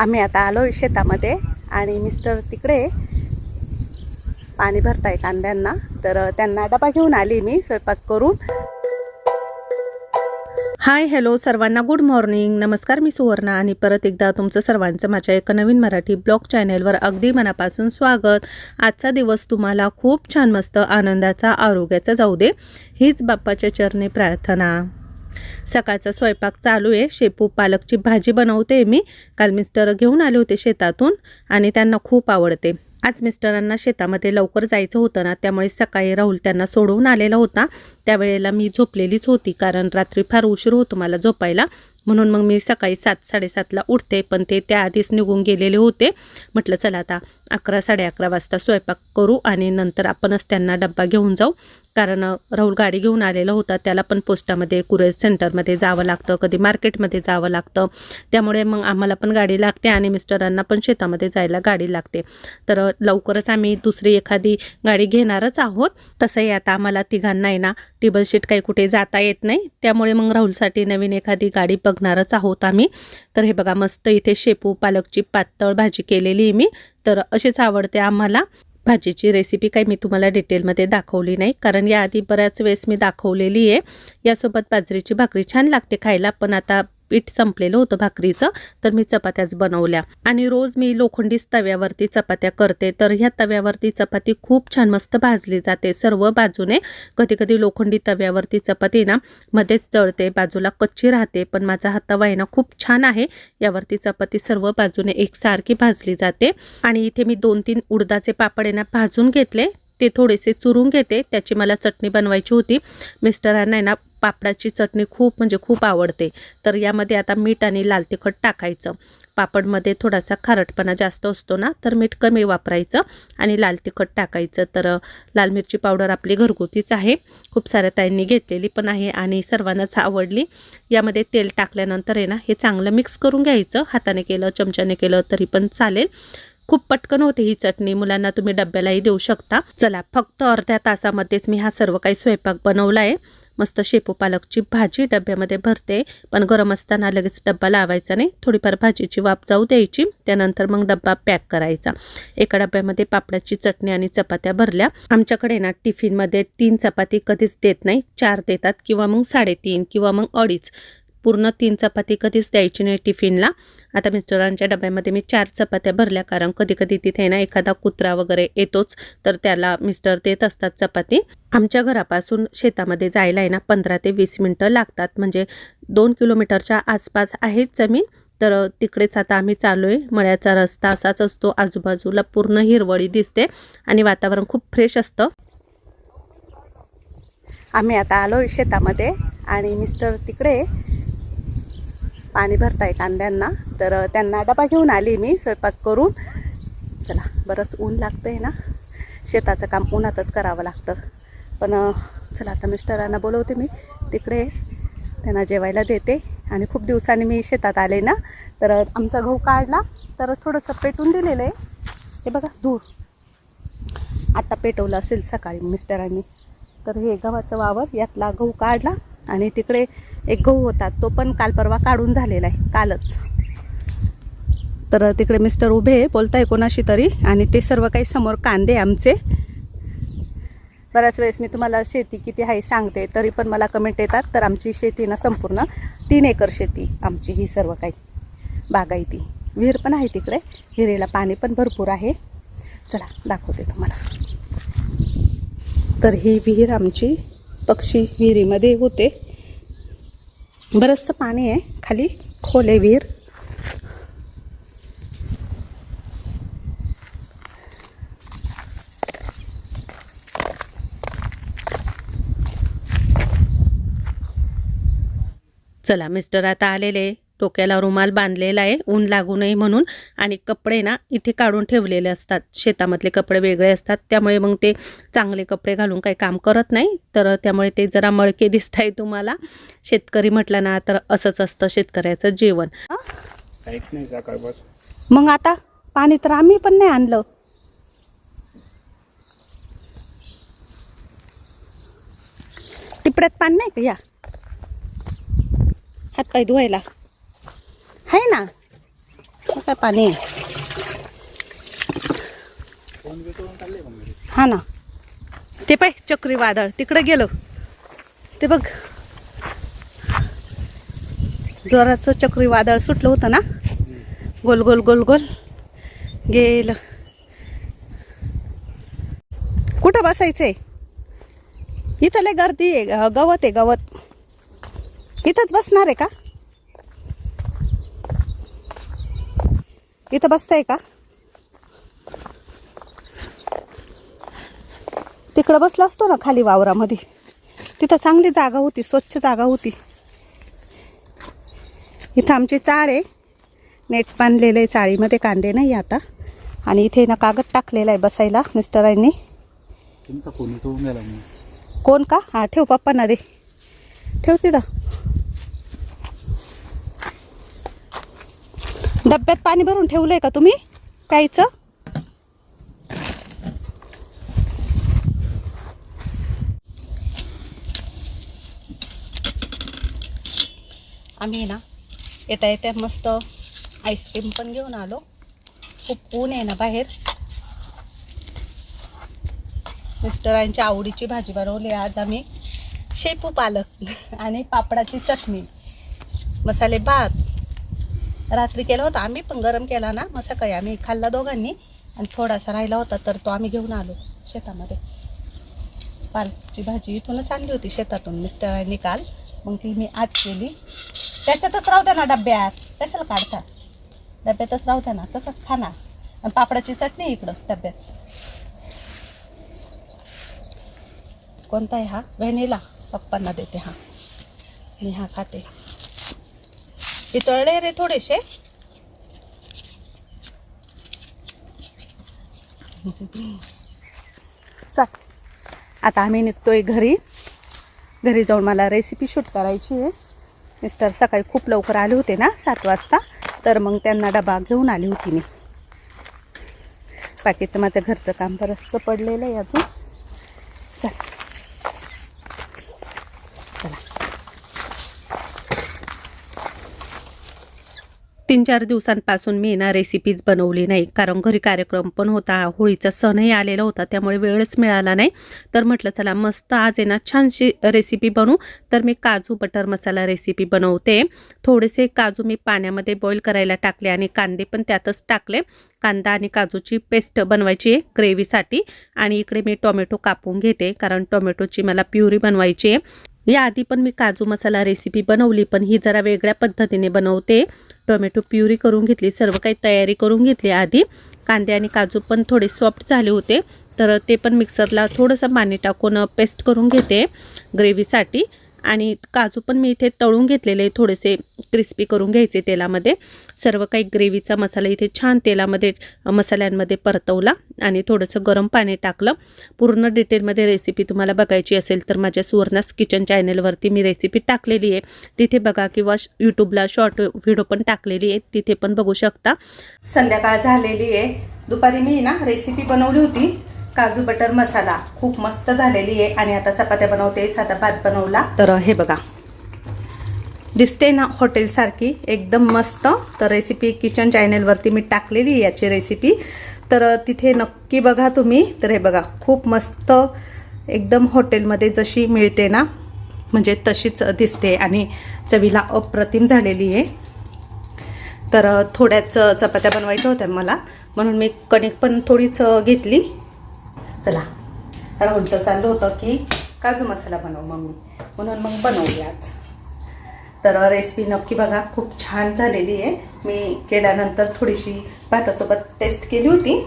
आम्ही आता आलो शेतामध्ये आणि मिस्टर तिकडे पाणी भरताय कांद्यांना. तर त्यांना डबा घेऊन आली मी स्वयंपाक करून. हाय हॅलो सर्वांना गुड मॉर्निंग. नमस्कार मी सुवर्णा आणि परत एकदा तुमचं सर्वांचं माझ्या एका नवीन मराठी ब्लॉग चॅनेलवर अगदी मनापासून स्वागत. आजचा दिवस तुम्हाला खूप छान मस्त आनंदाचा आरोग्याचा जाऊ दे. हीच बाप्पाच्या चरणी प्रार्थना. सकाळचा स्वयंपाक चालू आहे. शेपू पालकची भाजी बनवते मी. काल मिस्टर घेऊन आले होते शेतातून आणि त्यांना खूप आवडते. आज मिस्टरांना शेतामध्ये लवकर जायचं होतं ना त्यामुळे सकाळी राहुल त्यांना सोडवून आलेला होता. त्यावेळेला मी झोपलेलीच होती कारण रात्री फार उशीर होतो मला झोपायला. म्हणून मग मी सकाळी सात साडेसातला उठते पण ते त्याआधीच निघून गेलेले होते. म्हटलं चला आता अकरा साडे अकरा वाजता स्वयंपाक करू आणि नंतर आपणच त्यांना डब्बा घेऊन जाऊ. कारण राहुल गाडी घेऊन आलेला होता. त्याला पण पोस्टामध्ये कुरेज सेंटरमध्ये जावं लागतं. कधी मार्केटमध्ये जावं लागतं. त्यामुळे मग आम्हाला पण गाडी लागते आणि मिस्टरांना पण शेतामध्ये जायला गाडी लागते. तर लवकरच आम्ही दुसरी एखादी गाडी घेणारच आहोत. तसंही आता आम्हाला तिघांना आहे ना टेबल शीट काही कुठे जाता येत नाही. त्यामुळे मग राहुलसाठी नवीन एखादी गाडी बघणारच आहोत आम्ही. तर हे बघा मस्त इथे शेपू पालकची पातळ भाजी केलेली आहे मी. तर अशीच आवडते आम्हाला. भाजीची रेसिपी काही मी तुम्हाला डिटेलमध्ये दाखवली नाही कारण याआधी बऱ्याच वेळेस मी दाखवलेली आहे. यासोबत बाजरीची भाकरी छान लागते खायला पण आता पीठ संपलेलं होतं भाकरीचं तर मी चपात्याच बनवल्या. आणि रोज मी लोखंडीच तव्यावरती चपात्या करते तर ह्या तव्यावरती चपाती खूप छान मस्त भाजली जाते. सर्व बाजूने कधी कधी लोखंडी तव्यावरती चपाती ना मध्येच जळते बाजूला कच्ची राहते पण माझा हा तवा आहे ना खूप छान आहे. यावरती चपाती सर्व बाजूने एकसारखी भाजली जाते. आणि इथे मी दोन तीन उडदाचे पापड आहे ना भाजून घेतले. ते थोडेसे चुरून घेते. त्याची मला चटणी बनवायची होती. मिस्टरांना आहे ना पापडाची चटणी खूप म्हणजे खूप आवडते. तर यामध्ये आता मीठ आणि लाल तिखट टाकायचं. पापडमध्ये थोडासा खारटपणा जास्त असतो ना तर मीठ कमी वापरायचं आणि लाल तिखट टाकायचं. तर लाल मिरची पावडर आपली घरगुतीच आहे. खूप साऱ्या ताईंनी घेतलेली पण आहे आणि सर्वांनाच आवडली. यामध्ये तेल टाकल्यानंतर आहे ना हे चांगलं मिक्स करून घ्यायचं. हाताने केलं चमच्याने केलं तरी पण चालेल. खूप पटकन होते ही चटणी. मुलांना तुम्ही डब्यालाही देऊ शकता. चला फक्त अर्ध्या तासामध्येच मी हा सर्व काही स्वयंपाक बनवला आहे मस्त शेपू पालकची भाजी डब्यामध्ये भरते. पण गरम असताना लगेच डब्बा लावायचा नाही. थोडीफार भाजीची वाफ जाऊ द्यायची. त्यानंतर मग डब्बा पॅक करायचा. एका डब्यामध्ये पापडाची चटणी आणि चपात्या भरल्या. आमच्याकडे ना टिफिनमध्ये तीन चपाती कधीच देत नाही. चार देतात किंवा मग साडेतीन किंवा मग अडीच. पूर्ण तीन चपाती कधीच द्यायची नाही टिफिनला. आता मिस्टरांच्या डब्यामध्ये मी चार चपात्या भरल्या कारण कधी कधी तिथे ना एखादा कुत्रा वगैरे येतोच तर त्याला मिस्टर देत असतात चपाती. आमच्या घरापासून शेतामध्ये जायला आहे ना पंधरा ते वीस मिनटं लागतात. म्हणजे दोन किलोमीटरच्या आसपास आहेच जमीन तर तिकडेच आता आम्ही चाललो आहे मळ्याचा रस्ता असाच असतो आजूबाजूला पूर्ण हिरवळी दिसते आणि वातावरण खूप फ्रेश असतं. आम्ही आता आलो शेतामध्ये आणि मिस्टर तिकडे पाणी भरताय कांद्यांना तर त्यांना डबा घेऊन आली मी स्वयंपाक करून. चला बरंच ऊन लागतंय ना. शेताचं काम उन्हातच करावं लागतं. पण चला आता मिस्टरांना बोलवते मी. तिकडे त्यांना जेवायला देते. आणि खूप दिवसांनी मी शेतात आले ना तर आमचा गहू काढला तर थोडंसं पेटून दिलेलं आहे. हे बघा धूर आता पेटवलं असेल सकाळी मिस्टरांनी. तर हे गव्हाचं वावर यातला गहू काढला. आणि तिकडे एक गहू होता तो पण काल परवा काढून झालेला आहे कालच. तर तिकडे मिस्टर उभे आहे, बोलताय कोणाशी तरी आणि ते सर्व काही समोर कांदे आमचे. बऱ्याच वेळेस मी तुम्हाला शेती किती आहे सांगते तरी पण मला कमेंट येतात तर आमची शेती ना संपूर्ण तीन एकर शेती आमची ही सर्व काही बागायती विहीर पण आहे तिकडे विहिरीला पाणी पण भरपूर आहे. चला दाखवते तुम्हाला. तर ही विहीर आमची पक्षी विहिरीमध्ये होते. बरंचसं पाणी आहे. खाली खोल आहे विहीर. चला मिस्टर आता आलेले. डोक्याला रुमाल बांधलेला आहे ऊन लागू नये म्हणून आणि कपडे ना इथे काढून ठेवलेले असतात. शेतामधले कपडे वेगळे असतात त्यामुळे मग ते चांगले कपडे घालून काही काम करत नाही. तर त्यामुळे ते जरा मळके दिसत आहे तुम्हाला. शेतकरी म्हटलं ना तर असंच असतं शेतकऱ्याचं जेवण. मग आता पाणी तर आम्ही पण नाही आणलं. तिपड्यात पाणी नाही का या? हातपाय धुवायला. आहे ना? काय पाणी आहे? हा ना. ते पाय चक्रीवादळ तिकडे गेलं. ते बघ. जोराचं चक्रीवादळ सुटलं होतं ना? गोल गोल गोल गोल. गेलं. कुठं बसायचंय? इथं लय गर्दी आहे. गवत आहे गवत. इथंच बसणार आहे का? इथं बसताय का? तिकडं बसला असतो ना खाली वावरामध्ये. तिथं चांगली जागा होती स्वच्छ जागा होती. इथं आमची चाळ आहे. नेट बांधलेलं आहे चाळीमध्ये कांदे नाही आता. आणि इथे ना कागद टाकलेला आहे बसायला मिस्टरांनी कोण का? हा ठेव पप्पांना दे. ठेव तिथं. डब्यात पाणी भरून ठेवलंय का तुम्ही? प्यायचं? आम्ही ना येता येत्या मस्त आईस्क्रीम पण घेऊन आलो. खूप ऊन आहे ना बाहेर. मिस्टरांच्या आवडीची भाजी बनवली आज आम्ही शेपू पालक आणि पापडाची चटणी. मसाले भात रात्री केला होता. आम्ही पण गरम केला ना मग सकाळी आम्ही खाल्ला दोघांनी. आणि थोडासा राहिला होता तर तो आम्ही घेऊन आलो शेतामध्ये. पालकची भाजी इथूनच आणली होती शेतातून मिस्टरांनी काल. मग ती मी आज केली. त्याच्यातच राहू द्या ना डब्यात. कशाला काढता? डब्यातच राहू द्या ना तसंच खाणार. आणि पापडाची चटणी इकडं डब्यात. कोणता आहे हा? व्हॅनिला पप्पांना देते हा. मी हा खाते. इतळले रे थोडेसे. चल. आता आम्ही निघतोय घरी. घरी जाऊन मला रेसिपी शूट करायची आहे. मिस्टर सकाळी खूप लवकर आले होते ना सात वाजता. तर मग त्यांना डबा घेऊन आली होती मी. बाकीचं माझं घरचं काम बरंचसं पडलेलं आहे अजून. चल. तीन चार दिवसांपासून मी ना रेसिपीज बनवली नाही. कारण घरी कार्यक्रम पण होता होळीचा सणही आलेला होता त्यामुळे वेळच मिळाला नाही. तर म्हटलं चला मस्त आज आहे ना छानशी रेसिपी बनवू. तर मी काजू बटर मसाला रेसिपी बनवते. थोडेसे काजू मी पाण्यामध्ये बॉईल करायला टाकले आणि कांदे पण त्यातच टाकले. कांदा आणि काजूची पेस्ट बनवायची आहे ग्रेव्हीसाठी आणि इकडे मी टोमॅटो कापून घेते कारण टोमॅटोची मला प्युरी बनवायची आहे. याआधी पण मी काजू मसाला रेसिपी बनवली पण ही जरा वेगळ्या पद्धतीने बनवते. टोमॅटो प्युरी करून घेतली सर्व काही तयारी करून घेतली आधी. कांदे आणि काजू पण थोडे सॉफ्ट झाले होते. तर ते पण मिक्सरला थोडंसं पाणी टाकून पेस्ट करून घेते. ग्रेव्हीसाठी आणि काजू पण मी इथे तळून घेतलेले थोडेसे क्रिस्पी करून घ्यायचे तेलामध्ये. सर्व काही ग्रेव्हीचा मसाला इथे छान तेलामध्ये मसाल्यांमध्ये परतवला आणि थोडंसं गरम पाणी टाकलं. पूर्ण डिटेलमध्ये रेसिपी तुम्हाला बघायची असेल तर माझ्या सुवर्णास किचन चॅनलवरती मी रेसिपी टाकलेली आहे. तिथे बघा किंवा यूट्यूबला शॉर्ट व्हिडिओ पण टाकलेली आहे. तिथे पण बघू शकता. संध्याकाळ झालेली आहे. दुपारी मी ना रेसिपी बनवली होती. काजू बटर मसाला खूप मस्त झालेली आहे आणि आता चपात्या बनवते साधा भात बनवला. तर हे बघा. दिसते ना हॉटेलसारखी एकदम मस्त. तर रेसिपी किचन चॅनेलवरती मी टाकलेली आहे याची रेसिपी तर तिथे नक्की बघा तुम्ही. तर हे बघा खूप मस्त एकदम हॉटेलमध्ये जशी मिळते ना म्हणजे तशीच दिसते आणि चवीला अप्रतिम झालेली आहे. तर थोड्याच चपात्या बनवायच्या होत्या मला म्हणून मी कणिक पण थोडीच घेतली. चला. राहुलचं चाललं होतं की काजू मसाला बनव मम्मी म्हणून मग बनवली आज. तर रेसिपी नक्की बघा खूप छान झालेली आहे. मी केल्यानंतर थोडीशी भातासोबत टेस्ट केली होती.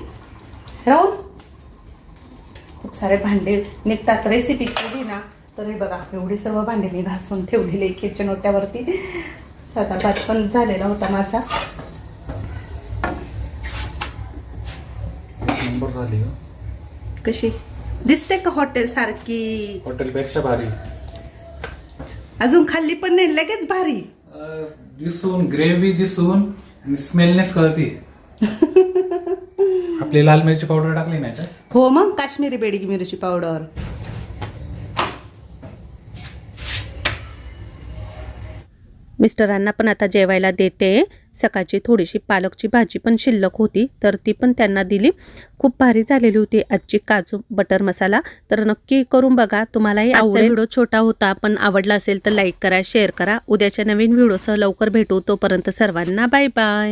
राहुल खूप सारे भांडे निघतात. रेसिपी केली ना तर हे बघा एवढी सर्व भांडे मी घासून ठेवलेली किचन ओट्यावरती. साधा भात पण झालेला होता माझा. झाली कशी? दिसते का हॉटेल सारखी? हॉटेलपेक्षा भारी. अजून खाल्ली पण नाही लगेच भारी. अं, दिसून ग्रेव्ही दिसून आणि स्मेलनेच कळती. आपली लाल मिरची पावडर टाकली ना याच्यात? हो मग काश्मीरी बेडगी मिरची पावडर मिस्टरांना पण आता जेवायला देते. सकाळची थोडीशी पालकची भाजी पण शिल्लक होती तर ती पण त्यांना दिली. खूप भारी झालेली होती आजची काजू बटर मसाला. तर नक्की करून बघा तुम्हालाही आवडेल. व्हिडिओ छोटा होता पण आवडला असेल तर लाईक करा शेअर करा. उद्याच्या नवीन व्हिडिओसह लवकर भेटू. तोपर्यंत सर्वांना बाय बाय